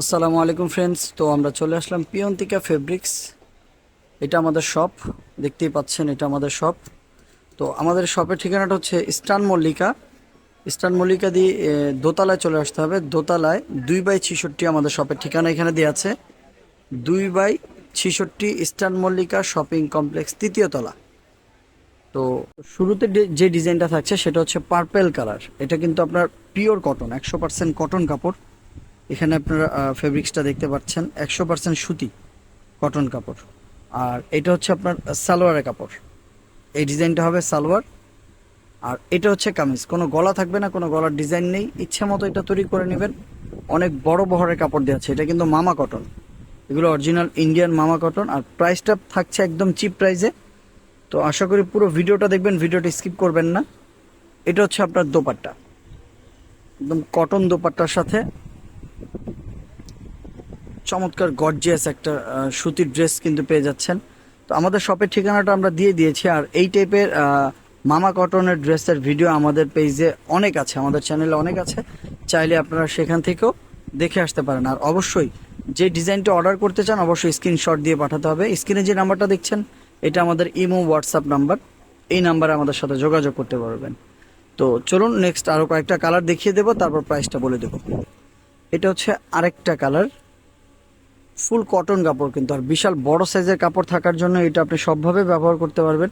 আসসালামু আলাইকুম ফ্রেন্ডস তো আমরা চলে আসলাম পিয়ন্তিকা ফেব্রিক্স এটা আমাদের শপ দেখতেই পাচ্ছেন এটা আমাদের শপ তো আমাদের শপের ঠিকানাটা হচ্ছে ইস্টার্ন মল্লিকা। ইস্টার্ন মল্লিকা দিয়ে দোতলায় চলে আসতে হবে। দোতলায় দুই বাই ছিষট্টি আমাদের শপের ঠিকানা এখানে দেওয়া আছে। দুই বাই ছিষট্টি ইস্টার্ন মল্লিকা শপিং কমপ্লেক্স তৃতীয় তলা। তো শুরুতে যে ডিজাইনটা থাকছে সেটা হচ্ছে পার্পেল কালার এটা কিন্তু আপনার পিওর কটন একশো পার্সেন্ট কটন কাপড়। এখানে আপনারা ফেব্রিক্সটা দেখতে পাচ্ছেন, একশো পার্সেন্ট সুতি কটন কাপড়। আর এটা হচ্ছে আপনার সালোয়ারের কাপড়। এই ডিজাইনটা হবে সালোয়ার। আর এটা হচ্ছে কামিজ। কোনো গলা থাকবে না, কোনো গলার ডিজাইন নেই। ইচ্ছে মতো এটা তৈরি করে নেবেন। অনেক বড় বহরের কাপড় দেওয়া আছে। এটা কিন্তু মামা কটন এগুলো অরিজিনাল ইন্ডিয়ান মামা কটন আর প্রাইসটা থাকছে একদম চিপ প্রাইসে তো আশা করি পুরো ভিডিওটা দেখবেন, ভিডিওটা স্কিপ করবেন না। এটা হচ্ছে আপনার দোপাট্টা। একদম কটন দোপাট্টার সাথে চমৎকার গর্জিয়াস একটা সুতির ড্রেস কিন্তু পেয়ে যাচ্ছেন। তো আমাদের শপের ঠিকানাটা আমরা দিয়ে দিয়েছি, আর এই টাইপের মামা কটনের ড্রেসের ভিডিও আমাদের পেজে অনেক আছে, আমাদের চ্যানেলে অনেক আছে। চাইলে আপনারা সেখান থেকেও দেখে আসতে পারেন। আর অবশ্যই যে ডিজাইনটা অর্ডার করতে চান, অবশ্যই স্ক্রিনশট দিয়ে পাঠাতে হবে। স্ক্রিনে যে নাম্বারটা দেখছেন, এটা আমাদের ইমো হোয়াটসঅ্যাপ নাম্বার এই নাম্বারে আমাদের সাথে যোগাযোগ করতে পারবেন। তো চলুন নেক্সট আরও কয়েকটা কালার দেখিয়ে দেবো, তারপর প্রাইসটা বলে দেবো। এটা হচ্ছে আরেকটা কালার। ফুল কটন কাপড় কিন্তু, আর বিশাল বড় সাইজের কাপড় থাকার জন্য এটা আপনি সবভাবে ব্যবহার করতে পারবেন।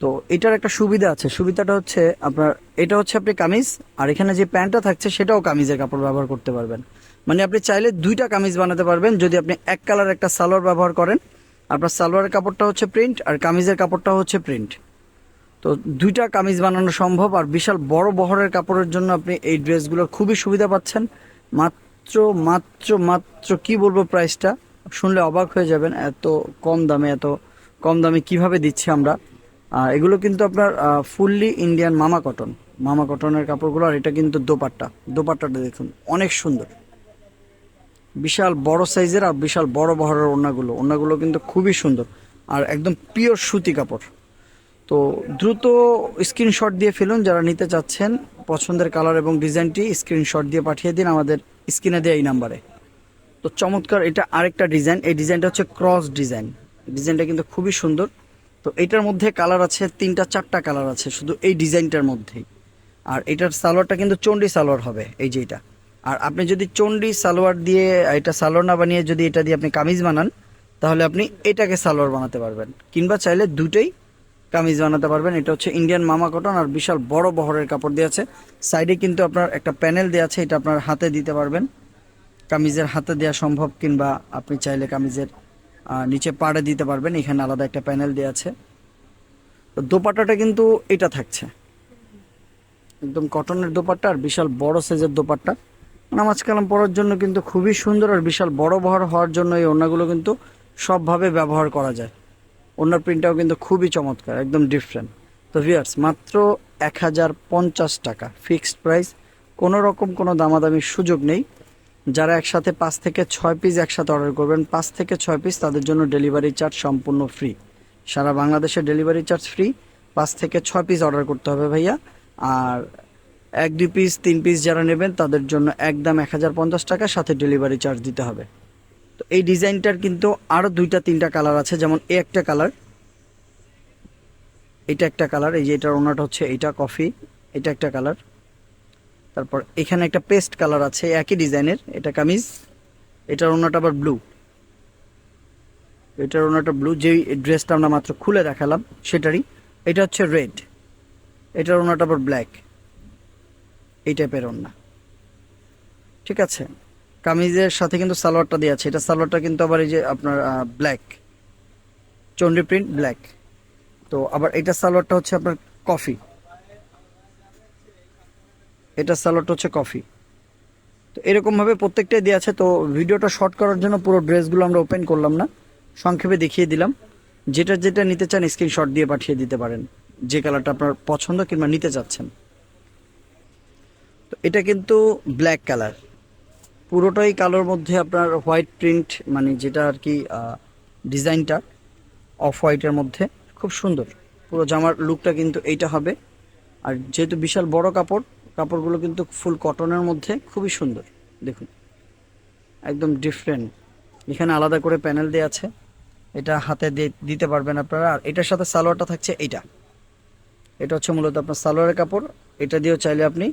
তো এটার একটা সুবিধা আছে, সুবিধাটা হচ্ছে আপনার, এটা হচ্ছে আপনি কামিজ, আর এখানে যে প্যান্টটা থাকছে সেটাও কামিজের কাপড় ব্যবহার করতে পারবেন। মানে আপনি চাইলে দুইটা কামিজ বানাতে পারবেন, যদি আপনি এক কালার একটা সালোয়ার ব্যবহার করেন। আপনার সালোয়ারের কাপড়টা হচ্ছে প্রিন্ট, আর কামিজের কাপড়টা হচ্ছে প্রিন্ট। তো দুইটা কামিজ বানানো সম্ভব, আর বিশাল বড় বহরের কাপড়ের জন্য আপনি এই ড্রেসগুলোর খুবই সুবিধা পাচ্ছেন। মাত্র মাত্র মাত্র মাত্র, কি বলব প্রাইসটা শুনলে অবাক হয়ে যাবেন এত কম দামে, এত কম দামে কীভাবে দিচ্ছি আমরা। এগুলো কিন্তু আপনার ফুললি ইন্ডিয়ান মামা কটন মামা কটনের কাপড়গুলো আর এটা কিন্তু দোপাট্টা। দোপাট্টাটা দেখুন, অনেক সুন্দর। বিশাল বড় সাইজের আর বিশাল বড় বহরের ওড়নাগুলো। ওড়নাগুলো কিন্তু খুবই সুন্দর। আর একদম পিওর সুতি কাপড়। তো দ্রুত স্ক্রিনশট দিয়ে ফেলুন, যারা নিতে চাচ্ছেন পছন্দের কালার এবং ডিজাইনটি স্ক্রিনশট দিয়ে পাঠিয়ে দিন আমাদের স্ক্রিনে দেওয়া এই নাম্বারে তো চমৎকার, এটা আরেকটা ডিজাইন এই ডিজাইনটা হচ্ছে ক্রস ডিজাইন ডিজাইনটা কিন্তু খুবই সুন্দর। তো এটার মধ্যে কালার আছে, তিনটা, চারটা কালার আছে, শুধু এই ডিজাইনটার মধ্যেই। আর এটার সালোয়ারটা কিন্তু চন্ডি সালোয়ার হবে, এই যে এটা। আর আপনি যদি চন্ডি সালোয়ার দিয়ে, এটা সালোয়ার না বানিয়ে যদি এটা দিয়ে আপনি কামিজ বানান, তাহলে আপনি এটাকে সালোয়ার বানাতে পারবেন। কিংবা চাইলে দুটোই কামিজ বানাতে পারবেন। এটা হচ্ছে ইন্ডিয়ান মামা কটন আর বিশাল বড় বহরের কাপড় দেওয়া আছে। সাইডে কিন্তু আপনার একটা প্যানেল দেওয়া আছে, এটা আপনার হাতে দিতে পারবেন। কামিজের হাতে দেওয়া সম্ভব কিংবা আপনি চাইলে কামিজের নিচে পাড়ে দিতে পারবেন। এখানে আলাদা একটা প্যানেল দেওয়া আছে। তো দোপাট্টাটা কিন্তু এটা থাকছে। একদম কটনের দোপাট্টা আর বিশাল বড় সাইজের দোপাট্টা। নামাজ কালাম পরার জন্য কিন্তু খুবই সুন্দর আর বিশাল বড় বহর হওয়ার জন্য এই ওড়নাগুলো কিন্তু সবভাবে ব্যবহার করা যায়। ওনার প্রিন্টটাও কিন্তু খুবই চমৎকার, একদম ডিফারেন্ট তো ভিয়ার্স মাত্র এক হাজার পঞ্চাশ টাকা ফিক্সড প্রাইস কোনো রকম কোনো দামাদামির সুযোগ নেই। যারা একসাথে পাঁচ থেকে ছয় পিস একসাথে অর্ডার করবেন, পাঁচ থেকে ছয় পিস তাদের জন্য ডেলিভারি চার্জ সম্পূর্ণ ফ্রি সারা বাংলাদেশে ডেলিভারি চার্জ ফ্রি পাঁচ থেকে ছয় পিস অর্ডার করতে হবে ভাইয়া। আর এক দুই পিস তিন পিস যারা নেবেন, তাদের জন্য একদম এক হাজার পঞ্চাশ টাকা সাথে ডেলিভারি চার্জ দিতে হবে। তো এই ডিজাইনটার কিন্তু আরও দুইটা, তিনটা কালার আছে। যেমন এ একটা কালার, এটা একটা কালার, এই যে এটার ওনাটা হচ্ছে এটা কফি, এটা একটা কালার। তারপর এখানে একটা পেস্ট কালার আছে, একই ডিজাইনের, এটা কামিজ, এটার ওনাটা আবার ব্লু। এটার ওনাটা ব্লু, যেই ড্রেসটা আমরা মাত্র খুলে দেখালাম, সেটারই। এটা হচ্ছে রেড, এটার ওনাটা আবার ব্ল্যাক, এই টাইপের ওনা ঠিক আছে? কামিজের সাথে কিন্তু সালোয়ারটা দেওয়া আছে। এটা সালোয়ারটা কিন্তু আবার এই যে আপনার ব্ল্যাক চন্ডি প্রিন্ট ব্ল্যাক তো আবার এটা সালোয়ারটা হচ্ছে আপনার কফি এটা সালোয়ারটা হচ্ছে কফি তো এরকম ভাবে প্রত্যেকটাই দেওয়া আছে। তো ভিডিওটা শর্ট করার জন্য পুরো ড্রেসগুলো আমরা ওপেন করলাম না। সংক্ষেপে দেখিয়ে দিলাম। যেটা যেটা নিতে চান স্ক্রিনশট দিয়ে পাঠিয়ে দিতে পারেন। যে কালারটা আপনার পছন্দ কিংবা নিতে চাচ্ছেন। তো এটা কিন্তু ব্ল্যাক কালার পুরোটাই কালোর মধ্যে আপনার হোয়াইট প্রিন্ট মানে যেটা আর কি ডিজাইনটা অফ হোয়াইটের মধ্যে। খুব সুন্দর। পুরো জামার লুকটা কিন্তু এইটা হবে। আর যেহেতু বিশাল বড় কাপড়, কাপড়গুলো কিন্তু ফুল কটনের মধ্যে, খুবই সুন্দর। দেখুন। একদম ডিফারেন্ট এখানে আলাদা করে প্যানেল দেওয়া আছে। এটা হাতে দিতে পারবেন আপনারা। আর এটার সাথে সালোয়ারটা থাকছে এইটা। এটা হচ্ছে মূলত আপনার সালোয়ারের কাপড়। এটা দিয়েও চাইলে আপনি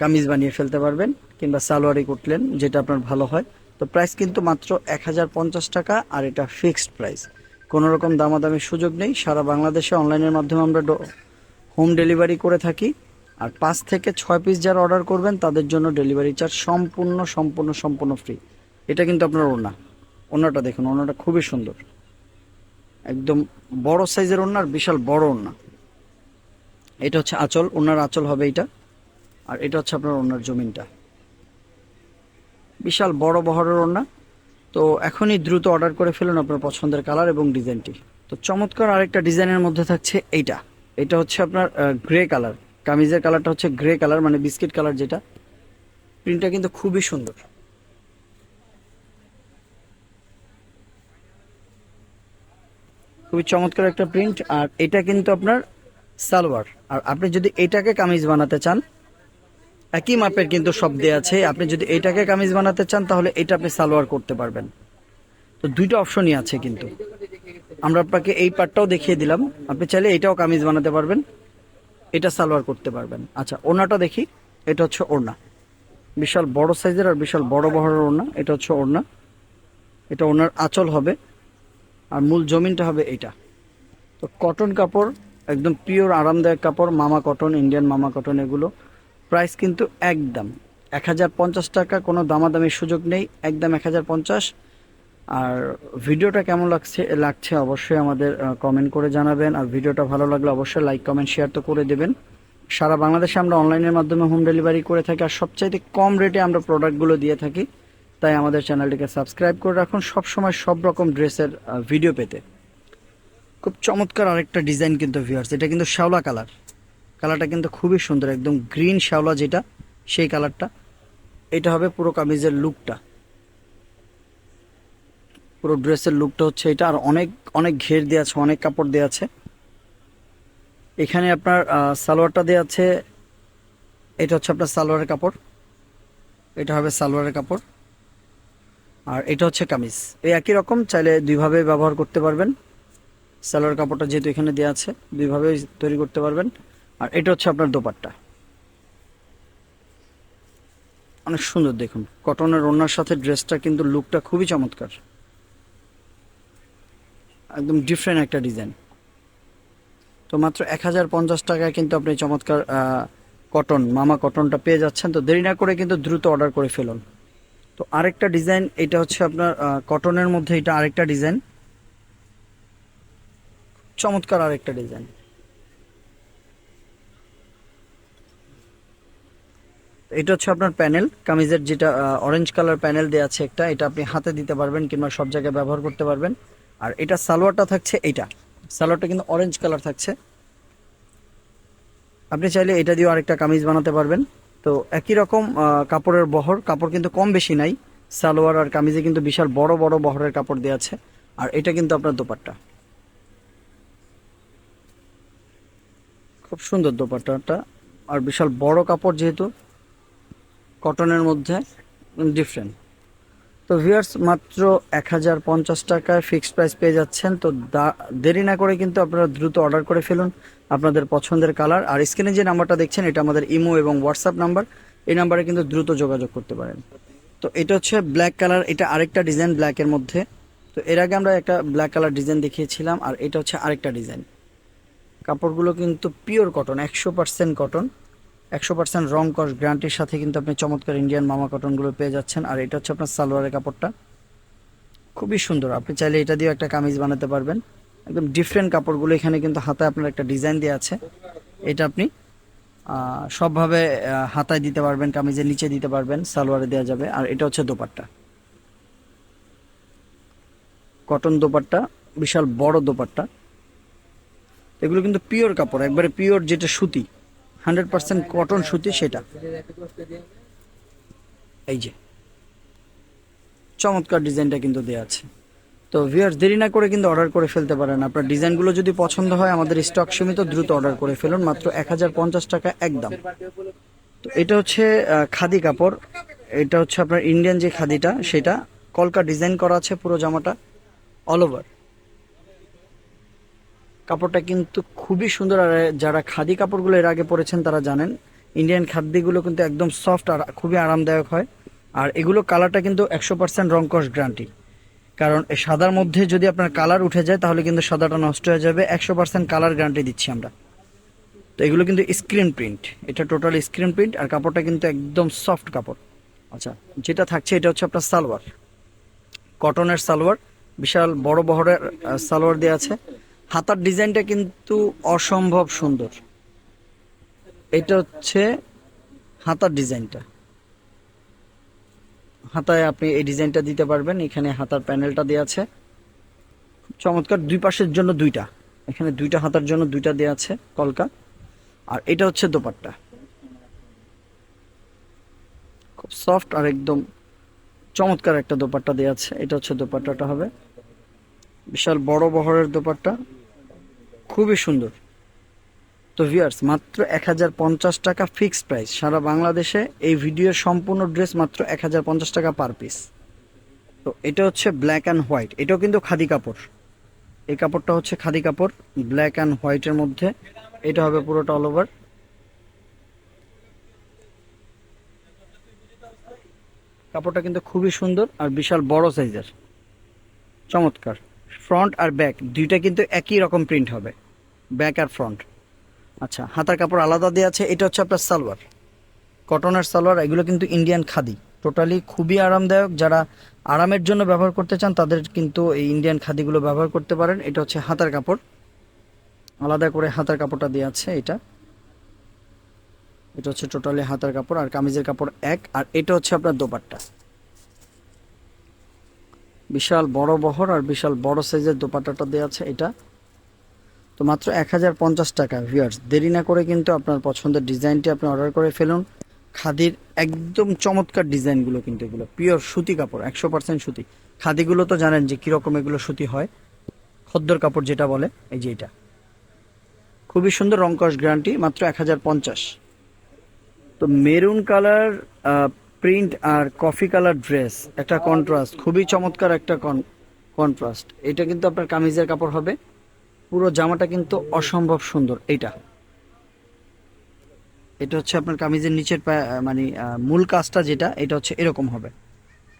কামিজ বানিয়ে ফেলতে পারবেন কিংবা সালোয়ারি কুটলেন, যেটা আপনার ভালো হয়। তো প্রাইস কিন্তু মাত্র এক হাজার পঞ্চাশ টাকা আর এটা ফিক্সড প্রাইস কোনো রকম দামাদামির সুযোগ নেই। সারা বাংলাদেশে অনলাইনের মাধ্যমে আমরা হোম ডেলিভারি করে থাকি। আর পাঁচ থেকে ছয় পিস যারা অর্ডার করবেন, তাদের জন্য ডেলিভারি চার্জ সম্পূর্ণ সম্পূর্ণ সম্পূর্ণ ফ্রি এটা কিন্তু আপনার ওড়না। ওড়নাটা দেখুন, ওড়নাটা খুবই সুন্দর। একদম বড় সাইজের ওড়না আর বিশাল বড় ওড়না। এটা হচ্ছে আঁচল ওনার আঁচল হবে এটা আর এটা হচ্ছে আপনার ওনার জমিনটা। বিশাল বড় বহরের ওড়না। তো এখনই দ্রুত অর্ডার করে ফেলুন আপনার পছন্দের কালার এবং ডিজাইনটি। তো চমৎকার আরেকটা ডিজাইনের মধ্যে থাকছে এইটা। এটা হচ্ছে আপনার গ্রে কালার। কামিজের কালারটা হচ্ছে গ্রে কালার মানে বিস্কিট কালার যেটা। প্রিন্টটা কিন্তু খুবই সুন্দর। খুবই চমৎকার একটা প্রিন্ট। আর এটা কিন্তু আপনার সালোয়ার। আর আপনি যদি এটাকে কামিজ বানাতে চান একই মাপের কিন্তু সব দেয়া আছে। আপনি যদি এটাকে কামিজ বানাতে চান, তাহলে এটা আপনি সালোয়ার করতে পারবেন। তো দুইটা অপশনই আছে কিন্তু। আমরা আপনাকে এই পার্টটাও দেখিয়ে দিলাম। আপনি চাইলে এটাও কামিজ বানাতে পারবেন। এটা সালোয়ার করতে পারবেন। আচ্ছা ওড়নাটা দেখি। এটা হচ্ছে ওড়না। বিশাল বড় সাইজের আর বিশাল বড় বহরের ওড়না। এটা হচ্ছে ওড়না। এটা ওনার আঁচল হবে। আর মূল জমিনটা হবে এটা। তো কটন কাপড়, একদম পিওর আরামদায়ক কাপড়, মামা কটন ইন্ডিয়ান মামা কটন এগুলো। প্রাইস কিন্তু একদম। এক হাজার পঞ্চাশ টাকা, কোনো দামাদামির সুযোগ নেই, একদম এক হাজার পঞ্চাশ। আর ভিডিওটা কেমন লাগছে লাগছে অবশ্যই আমাদের কমেন্ট করে জানাবেন। আর ভিডিওটা ভালো লাগলে অবশ্যই লাইক কমেন্ট শেয়ার তো করে দেবেন। সারা বাংলাদেশে আমরা অনলাইনের মাধ্যমে হোম ডেলিভারি করে থাকি আর সবচাইতে কম রেটে আমরা প্রোডাক্টগুলো দিয়ে থাকি। তাই আমাদের চ্যানেলটিকে সাবস্ক্রাইব করে রাখুন সব সময় সব রকম ড্রেসের ভিডিও পেতে। খুব চমৎকার আরেকটা ডিজাইন কিন্তু ভিউয়ার্স এটা কিন্তু শ্যাওলা কালার কালারটা কিন্তু খুবই সুন্দর, একদম গ্রিন শ্যাওলা যেটা, সেই কালারটা। এটা হবে পুরো কামিজের লুকটা। পুরো ড্রেসের লুকটা হচ্ছে এটা, আর অনেক অনেক ঘের দেওয়া আছে, অনেক কাপড় দেওয়া আছে। এখানে আপনার সালোয়ারটা দেওয়া আছে, এটা হচ্ছে আপনার সালোয়ারের কাপড়। এটা হবে সালোয়ারের কাপড়। আর এটা হচ্ছে কামিজ। এই একই রকম, চাইলে দুইভাবে ব্যবহার করতে পারবেন। সালোয়ার কাপড়টা যেহেতু এখানে দেওয়া আছে দুইভাবে তৈরি করতে পারবেন। আর এটা হচ্ছে আপনার দোপাট্টা। অনেক সুন্দর দেখুন। কটনের ওড়নার সাথে ড্রেসটা কিন্তু লুকটা খুবই চমৎকার। একদম ডিফারেন্ট একটা ডিজাইন তো মাত্র এক হাজার পঞ্চাশ টাকায় কিন্তু আপনি চমৎকার কটন মামা কটনটা পেয়ে যাচ্ছেন। তো দেরি না করে কিন্তু দ্রুত অর্ডার করে ফেলুন। তো আরেকটা ডিজাইন এটা হচ্ছে আপনার কটনের মধ্যে এটা আরেকটা ডিজাইন চমৎকার আরেকটা ডিজাইন এটা হচ্ছে আপনার প্যানেল, কামিজের যেটা অরেঞ্জ কালার প্যানেল দেওয়া আছে একটা, এটা আপনি হাতে দিতে পারবেন কিংবা সব জায়গায় ব্যবহার করতে পারবেন। আর এটা সালোয়ারটা থাকছে এইটা। সালোয়ারটা কিন্তু অরেঞ্জ কালার থাকছে। আপনি চাইলে এটা দিয়েও আরেকটা কামিজ বানাতে পারবেন। তো একই রকম কাপড়ের বহর, কাপড় কিন্তু কম বেশি নাই। সালোয়ার আর কামিজে কিন্তু বিশাল বড় বড় বহরের কাপড় দেওয়া আছে। আর এটা কিন্তু আপনার দোপাট্টা। খুব সুন্দর দোপাট্টাটা। আর বিশাল বড় কাপড় যেহেতু কটনের মধ্যে ডিফারেন্ট তো ভিউয়ার্স মাত্র এক হাজার পঞ্চাশ টাকায় ফিক্সড প্রাইস পেয়ে যাচ্ছেন। তো দেরি না করে কিন্তু আপনারা দ্রুত অর্ডার করে ফেলুন আপনাদের পছন্দের কালার আর স্ক্রিনে যে নাম্বারটা দেখছেন, এটা আমাদের ইমো এবং হোয়াটসঅ্যাপ নাম্বার এই নাম্বারে কিন্তু দ্রুত যোগাযোগ করতে পারেন। তো এটা হচ্ছে ব্ল্যাক কালার এটা আরেকটা ডিজাইন ব্ল্যাকের মধ্যে। তো এর আগে আমরা একটা ব্ল্যাক কালার ডিজাইন দেখিয়েছিলাম, আর এটা হচ্ছে আরেকটা ডিজাইন কাপড়গুলো কিন্তু পিওর কটন একশো পার্সেন্ট কটন একশো পার্সেন্ট রং কস গ্যারান্টির সাথে কিন্তু আপনি চমৎকার ইন্ডিয়ান মামা কটনগুলো পেয়ে যাচ্ছেন। আর এটা হচ্ছে আপনার সালোয়ারের কাপড়টা। খুবই সুন্দর। আপনি চাইলে এটা দিয়ে একটা কামিজ বানাতে পারবেন। একদম ডিফারেন্ট কাপড়গুলো এখানে কিন্তু হাতে আপনার একটা ডিজাইন দেওয়া আছে। এটা আপনি সবভাবে হাতায় দিতে পারবেন, কামিজের নিচে দিতে পারবেন, সালোয়ারে দেওয়া যাবে। আর এটা হচ্ছে দোপাট্টা। কটন দোপাট্টা, বিশাল বড় দোপাট্টা। এগুলো কিন্তু পিওর কাপড়, একবারে পিওর যেটা সুতি। হান্ড্রেড পার্সেন্ট কটন সুতি সেটা। এই যে। চমৎকার ডিজাইনটা কিন্তু দেওয়া আছে। তো ভিউয়ার্স দেরি না করে কিন্তু অর্ডার করে ফেলতে পারেন। আপনার ডিজাইনগুলো যদি পছন্দ হয়, আমাদের স্টক সীমিত, দ্রুত অর্ডার করে ফেলুন। মাত্র এক হাজার পঞ্চাশ টাকা একদম। তো এটা হচ্ছে খাদি কাপড়। এটা হচ্ছে আপনার ইন্ডিয়ান যে খাদিটা, সেটা। কলকা ডিজাইন করা আছে পুরো জামাটা। অল ওভার কাপড়টা কিন্তু খুবই সুন্দর, আর যারা খাদি কাপড়গুলো এর আগে পরেছেন তারা জানেন ইন্ডিয়ান খাদ্যগুলো কিন্তু একদম সফট আর খুবই আরামদায়ক হয়। আর এগুলো কালারটা কিন্তু একশো পার্সেন্ট রংকশ গ্যারান্টি কারণ সাদার মধ্যে যদি আপনার কালার উঠে যায়, তাহলে কিন্তু সাদাটা নষ্ট হয়ে যাবে। একশো পার্সেন্ট কালার গ্যারান্টি দিচ্ছি আমরা। তো এগুলো কিন্তু স্ক্রিন প্রিন্ট এটা টোটাল স্ক্রিন প্রিন্ট আর কাপড়টা কিন্তু একদম সফট কাপড়। আচ্ছা যেটা থাকছে এটা হচ্ছে আপনার সালোয়ার। কটনের সালোয়ার, বিশাল বড় বহরের সালোয়ার দেওয়া আছে। হাতার ডিজাইনটা কিন্তু অসম্ভব সুন্দর। এটা হচ্ছে হাতার ডিজাইনটা। হাতায় আপনি এই ডিজাইনটা দিতে পারবেন। এখানে হাতার প্যানেলটা দেওয়া আছে। চমৎকার। দুই পাশের জন্য দুইটা। এখানে দুইটা হাতার জন্য দুইটা দেওয়া আছে কলকা। আর এটা হচ্ছে দোপাট্টা। খুব সফট আর একদম চমৎকার একটা দোপাট্টা দেওয়া আছে। এটা হচ্ছে দোপাট্টাটা হবে। বিশাল বড় বহরের দোপাট্টা। খুবই সুন্দর। তো ভিউয়ার্স মাত্র এক হাজার পঞ্চাশ টাকা ফিক্সড প্রাইস সারা বাংলাদেশে এই ভিডিওর সম্পূর্ণ ড্রেস মাত্র এক হাজার পঞ্চাশ টাকা পার পিস তো এটা হচ্ছে ব্ল্যাক অ্যান্ড হোয়াইট এটাও কিন্তু খাদি কাপড়। এই কাপড়টা হচ্ছে খাদি কাপড় ব্ল্যাক অ্যান্ড হোয়াইটের মধ্যে। এটা হবে পুরোটা অল ওভার কাপড়টা কিন্তু খুবই সুন্দর আর বিশাল বড় সাইজের চমৎকার। ফ্রন্ট আর ব্যাক দুইটা কিন্তু একই রকম প্রিন্ট হবে ব্যাক আর ফ্রন্ট আচ্ছা হাতার কাপড় আলাদা দেওয়া আছে, এটা হচ্ছে আপনার সালোয়ার। কটনের সালোয়ার, এগুলো কিন্তু ইন্ডিয়ান খাদি। টোটালি খুবই আরামদায়ক, যারা আরামের জন্য ব্যবহার করতে চান, তাদের কিন্তু এই ইন্ডিয়ান খাদিগুলো ব্যবহার করতে পারেন। এটা হচ্ছে হাতার কাপড়। আলাদা করে হাতার কাপড়টা দেওয়া আছে এটা। এটা হচ্ছে টোটালি হাতার কাপড়, আর কামিজের কাপড় এক, আর এটা হচ্ছে আপনার দোপাট্টা। বিশাল বড় বহর আর বিশাল বড় সাইজের দোপাট্টাটা দেওয়া আছে এটা। তো মাত্র এক হাজার পঞ্চাশ টাকা ভিউয়ার্স দেরি না করে কিন্তু আপনার পছন্দের ডিজাইনটি আপনি অর্ডার করে ফেলুন। খাদির একদম চমৎকার ডিজাইনগুলো কিন্তু এগুলো। পিওর সুতি কাপড়, একশো পার্সেন্ট সুতি। খাদিগুলো তো জানেন যে কীরকম এগুলো সুতি হয়। খদ্দর কাপড় যেটা বলে, এই যে এটা। খুবই সুন্দর রংকশ গ্যারান্টি মাত্র এক হাজার পঞ্চাশ। তো মেরুন কালার প্রিন্ট আর কফি কালার ড্রেস। একটা কন্ট্রাস্ট খুবই চমৎকার একটা কন্ট্রাস্ট এটা কিন্তু আপনার কামিজের কাপড় হবে। পুরো জামাটা কিন্তু অসম্ভব সুন্দর। এইটা। এটা হচ্ছে আপনার কামিজের নিচের মানে মূল কাজটা যেটা, এটা হচ্ছে এরকম হবে।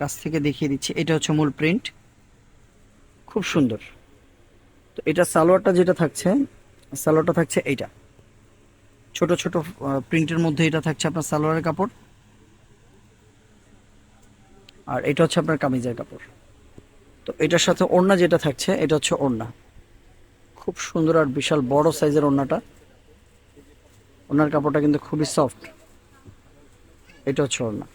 কাছ থেকে দেখিয়ে দিচ্ছি। এটা হচ্ছে মূল প্রিন্ট। খুব সুন্দর। তো এটা সালোয়ারটা যেটা থাকছে, সালোয়ারটা থাকছে এইটা। ছোট ছোট প্রিন্টের মধ্যে এটা থাকছে আপনার সালোয়ারের কাপড়। আর এটা হচ্ছে আপনার কামিজের কাপড়। তো এটার সাথে ওড়না যেটা থাকছে, এটা হচ্ছে ওড়না। খুব সুন্দর আর বিশাল বড় সাইজের ওড়নাটা। ওনার কাপড়টা কিন্তু খুবই সফট। এটা হচ্ছে ওড়না।